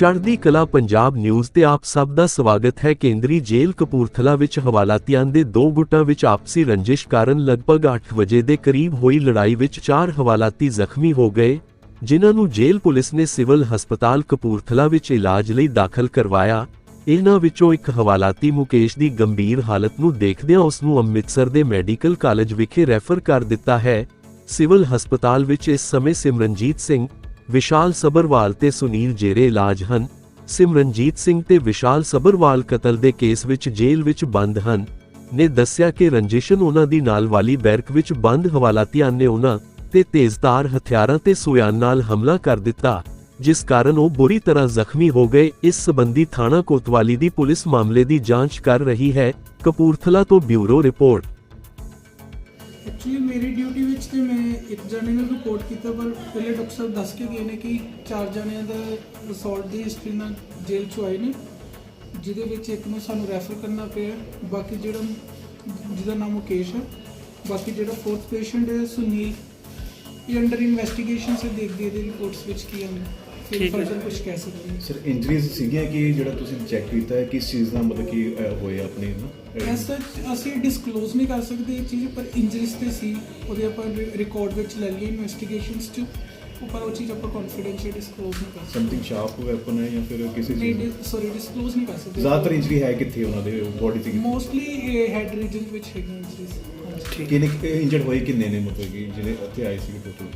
ਚੜ੍ਹਦੀ ਕਲਾ ਪੰਜਾਬ ਨਿਊਜ਼ ਤੇ ਆਪ ਸਭ ਦਾ ਸਵਾਗਤ ਹੈ। ਕੇਂਦਰੀ ਜੇਲ੍ਹ ਕਪੂਰਥਲਾ ਵਿੱਚ ਹਵਾਲਾਤੀਆਂ ਦੇ ਦੋ ਗੁੱਟਾਂ ਵਿੱਚ ਆਪਸੀ ਰੰਜਿਸ਼ ਕਾਰਨ ਲਗਭਗ 8 ਵਜੇ ਦੇ ਕਰੀਬ ਹੋਈ ਲੜਾਈ ਵਿੱਚ ਚਾਰ ਹਵਾਲਾਤੀ ਜ਼ਖਮੀ ਹੋ ਗਏ, ਜਿਨ੍ਹਾਂ ਨੂੰ ਜੇਲ੍ਹ ਪੁਲਿਸ ਨੇ ਸਿਵਲ ਹਸਪਤਾਲ ਕਪੂਰਥਲਾ ਵਿੱਚ ਇਲਾਜ ਲਈ ਦਾਖਲ ਕਰਵਾਇਆ। ਇਹਨਾਂ ਵਿੱਚੋਂ ਇੱਕ ਹਵਾਲਾਤੀ ਮੁਕੇਸ਼ ਦੀ ਗੰਭੀਰ ਹਾਲਤ ਨੂੰ ਦੇਖਦਿਆਂ ਉਸ ਨੂੰ ਅੰਮ੍ਰਿਤਸਰ ਦੇ ਮੈਡੀਕਲ ਕਾਲਜ ਵਿਖੇ ਰੈਫਰ ਕਰ ਦਿੱਤਾ ਹੈ। ਸਿਵਲ ਹਸਪਤਾਲ ਵਿੱਚ ਇਸ ਸਮੇਂ ਸਿਮਰਨਜੀਤ ਸਿੰਘ ਵਿਸ਼ਾਲ ਸਬਰਵਾਲ ਤੇ ਸੁਨੀਲ ਜੇਰੇ ਇਲਾਜ ਹਨ। ਸਿਮਰਨਜੀਤ ਸਿੰਘ ਤੇ ਵਿਸ਼ਾਲ ਸਬਰਵਾਲ ਕਤਲ ਦੇ ਕੇਸ ਵਿੱਚ ਜੇਲ੍ਹ ਵਿੱਚ ਬੰਦ ਹਨ। ਨੇ ਦੱਸਿਆ ਕਿ ਰੰਜਿਸ਼ਨ ਉਹਨਾਂ ਦੀ ਨਾਲ ਵਾਲੀ ਬੈਰਕ ਵਿੱਚ ਬੰਦ ਹਵਾਲਾਤੀਆਂ ਨੇ ਉਹਨਾਂ ਤੇ ਤੇਜ਼ਧਾਰ ਹਥਿਆਰਾਂ ਤੇ ਸੁਆਨ ਨਾਲ ਹਮਲਾ ਕਰ ਦਿੱਤਾ, ਜਿਸ ਕਾਰਨ ਉਹ ਬੁਰੀ ਤਰ੍ਹਾਂ ਜ਼ਖਮੀ ਹੋ ਗਏ। ਇਸ ਸਬੰਧੀ ਥਾਣਾ ਕੋਤਵਾਲੀ ਦੀ ਪੁਲਿਸ ਮਾਮਲੇ ਦੀ ਜਾਂਚ ਕਰ ਰਹੀ ਹੈ। ਕਪੂਰਥਲਾ ਤੋਂ ਬਿਊਰੋ ਰਿਪੋਰਟ। ਐਕਚੁਅਲੀ ਮੇਰੀ ਡਿਊਟੀ ਵਿੱਚ ਤੇ ਮੈਂ ਇੱਕ ਜਣੇ ਨੂੰ ਰਿਪੋਰਟ ਕੀਤਾ, ਪਰ ਪਹਿਲੇ ਡਾਕਟਰ ਸਾਹਿਬ ਦੱਸ ਕੇ ਗਏ ਨੇ ਕਿ ਚਾਰ ਜਣਿਆਂ ਦਾ ਅਸੌਲਟ ਦੀ ਹਿਸਟਰੀ ਨਾਲ ਜੇਲ੍ਹ ਚ ਆਏ ਨੇ, ਜਿਹਦੇ ਵਿੱਚ ਇੱਕ ਨੂੰ ਸਾਨੂੰ ਰੈਫਰ ਕਰਨਾ ਪਿਆ। ਬਾਕੀ ਜਿਹੜਾ ਜਿਹਦਾ ਨਾਮ ਮੁਕੇਸ਼ ਹੈ, ਬਾਕੀ ਜਿਹੜਾ ਫੋਰਥ ਪੇਸ਼ੈਂਟ ਹੈ, ਸੁਨੀਲ, ਇਹ ਅੰਡਰ ਇਨਵੈਸਟੀਗੇਸ਼ਨ ਸੇ ਦੇਖਦੇ ਇਹਦੀ ਰਿਪੋਰਟਸ ਵਿੱਚ ਕੀ ਹਨ ਠੀਕ ਹੈ। ਕੁਝ ਕਹਿ ਸਕਦੇ ਸਰ ਇੰਜਰੀਜ਼ ਸੀਗੀਆਂ ਕਿ ਜਿਹੜਾ ਤੁਸੀਂ ਚੈੱਕ ਕੀਤਾ ਹੈ ਕਿਸ ਚੀਜ਼ ਦਾ ਮਤਲਬ ਕਿ ਅਹ, ਹੋਏ ਆਪਣੇ ਨਾ? ਐਸ ਸੱਚ ਅਸੀਂ ਡਿਸਕਲੋਜ਼ ਨਹੀਂ ਕਰ ਸਕਦੇ ਇਹ ਚੀਜ਼ ਪਰ ਇੰਜਰੀਸ ਤੇ ਸੀ। ਉਹਦੇ ਆਪਾਂ ਰਿਕਾਰਡ ਵਿੱਚ ਲੈ ਲਈ ਇਨਵੈਸਟੀਗੇਸ਼ਨਸ ਚ। ਉੱਪਰ ਉਹ ਚੀਜ਼ ਆਪਾਂ ਕੌਨਫੀਡੈਂਸ਼ੀਅਲ ਡਿਸਕਲੋਜ਼ ਨਹੀਂ ਕਰ ਸਕਦੇ। ਸਮਥਿੰਗ ਸ਼ਾਰਪ ਵੈਪਨ ਹੈ ਜਾਂ ਫਿਰ ਕਿਸੇ ਨਹੀਂ ਚੀਜ਼? ਸੌਰੀ ਡਿਸਕਲੋਜ਼ ਨਹੀਂ ਕਰ ਸਕਦੇ। ਜ਼ਿਆਦਾਤਰ ਇੰਜਰੀ ਹੈ ਕਿੱਥੇ ਉਹਨਾਂ ਦੇ ਬੋਡੀ ਤੇ ਮੋਸਟਲੀ ਹੈਡ ਰੀਜਨ ਵਿੱਚ ਹੈਗੀ ਇੰਜਰੀਸ ਕਿੰਨੇ ਇੰਜਰਡ ਹੋਏ ਕਿੰਨੇ ਨੇ ਮਤਲਬ ਕਿ ਜਿਹੜੇ ਇੱਥੇ ਆਏ ਸੀ ਟੋਟਲ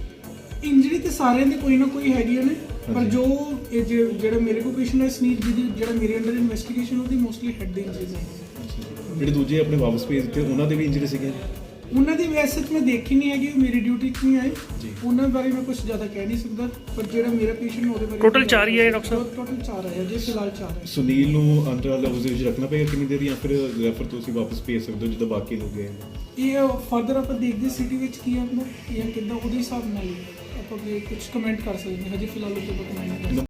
ਇੰਜਰੀ ਤੇ ਸਾਰਿਆਂ ਦੀ ਕੋਈ ਨਾ ਕੋਈ ਹੈਗੀ ਨੇ ਪਰ। ਜੋ ਇਹ ਜਿ- ਜਿਹੜਾ ਮੇਰੇ ਕੋਲ ਪੇਸ਼ੈਂਟ ਹੈ ਸਨੀਲ ਜਿਹਦੀ ਜਿਹੜਾ ਮੇਰੇ ਅੰਡਰ ਇਨਵੈਸਟੀਗੇਸ਼ਨ ਉਹਦੀ ਮੋਸਟਲੀ ਹੈਡ ਦੀ ਇੰਜਰੀਜ਼ ਹੈ ਜਿਹੜੇ ਦੂਜੇ ਆਪਣੇ ਵਾਪਸ ਭੇਜ ਦਿੱਤੇ ਉਹਨਾਂ ਦੇ ਵੀ ਇੰਜਰੀ ਸੀਗੇ ਉਹਨਾਂ ਦੀ ਵੈਸੇ ਤਾਂ ਮੈਂ ਦੇਖੀ ਨਹੀਂ ਹੈਗੀ ਉਹ ਮੇਰੀ ਡਿਊਟੀ 'ਚ ਨਹੀਂ ਆਏ ਜੀ। ਉਹਨਾਂ ਬਾਰੇ ਮੈਂ ਕੁਝ ਜ਼ਿਆਦਾ ਕਹਿ ਨਹੀਂ ਸਕਦਾ ਪਰ ਜਿਹੜਾ ਮੇਰਾ ਪੇਸ਼ੈਂਟ ਉਹਦੇ ਬਾਰੇ Total ਚਾਰ ਹੀ ਆਏ ਡਾਕਟਰ ਸਾਹਿਬ? ਟੋਟਲ 4 ਆਏ ਜੇ ਫਿਲਹਾਲ 4 ਆਏ ਸੁਨੀਲ ਨੂੰ ਅੰਡਰ ਲਵਜ਼ ਦੇ ਵਿੱਚ ਰੱਖਣਾ ਪਏਗਾ ਕਿੰਨੀ ਦੇਰ ਜਾਂ ਫਿਰ ਰੈਫਰ ਤੁਸੀਂ ਵਾਪਸ ਭੇਜ ਸਕਦੇ ਹੋ ਜਦੋਂ ਬਾਕੀ ਲੋਕ ਗਏ ਇਹ ਫਰਦਰ ਆਪਾਂ ਦੇਖਦੇ ਸਿਟੀ ਵਿੱਚ ਕੀ ਆਉਂਦਾ ਜਾਂ ਕਿੱਦਾਂ ਉਹਦੇ ਹਿਸਾਬ ਨਾਲ ਹੀ ਆਪਾਂ ਵੀ ਕੁਝ ਕਮੈਂਟ ਕਰ ਸਕਦੇ ਹਾਂ। ਹਜੇ ਫਿਲਹਾਲ ਉੱਤੇ ਬਕਣਾ ਨਹੀਂ ਕਰ ਸਕਦੇ